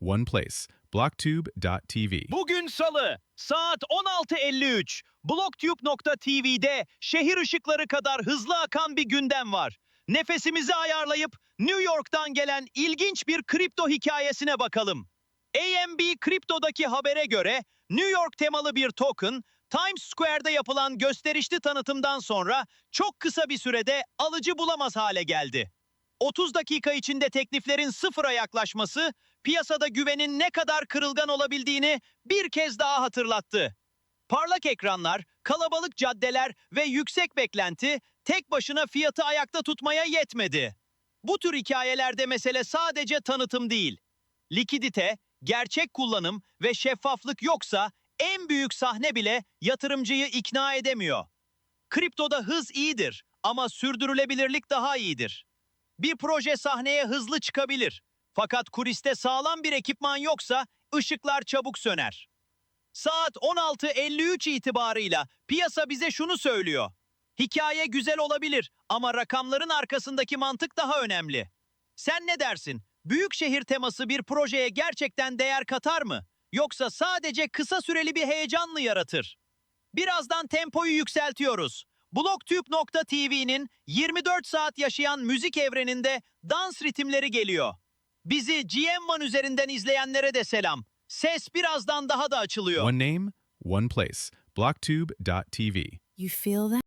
one place. Blocktube.tv. Bugün Salı, saat 16.53. Blocktube.tv'de şehir ışıkları kadar hızlı akan bir gündem var. Nefesimizi ayarlayıp New York'tan gelen ilginç bir kripto hikayesine bakalım. AMB Kripto'daki habere göre New York temalı bir token Times Square'da yapılan gösterişli tanıtımdan sonra çok kısa bir sürede alıcı bulamaz hale geldi. 30 dakika içinde tekliflerin sıfıra yaklaşması piyasada güvenin ne kadar kırılgan olabildiğini bir kez daha hatırlattı. Parlak ekranlar, kalabalık caddeler ve yüksek beklenti tek başına fiyatı ayakta tutmaya yetmedi. Bu tür hikayelerde mesele sadece tanıtım değil. Likidite, gerçek kullanım ve şeffaflık yoksa en büyük sahne bile yatırımcıyı ikna edemiyor. Kriptoda hız iyidir ama sürdürülebilirlik daha iyidir. Bir proje sahneye hızlı çıkabilir. Fakat kuliste sağlam bir ekipman yoksa ışıklar çabuk söner. Saat 16.53 itibarıyla piyasa bize şunu söylüyor. Hikaye güzel olabilir ama rakamların arkasındaki mantık daha önemli. Sen ne dersin? Büyük şehir teması bir projeye gerçekten değer katar mı? Yoksa sadece kısa süreli bir heyecan mı yaratır? Birazdan tempoyu yükseltiyoruz. Blocktube.tv'nin 24 saat yaşayan müzik evreninde dans ritimleri geliyor. Bizi GM1 üzerinden izleyenlere de selam. Ses birazdan daha da açılıyor. One name, one place. Blocktube.tv. You feel that?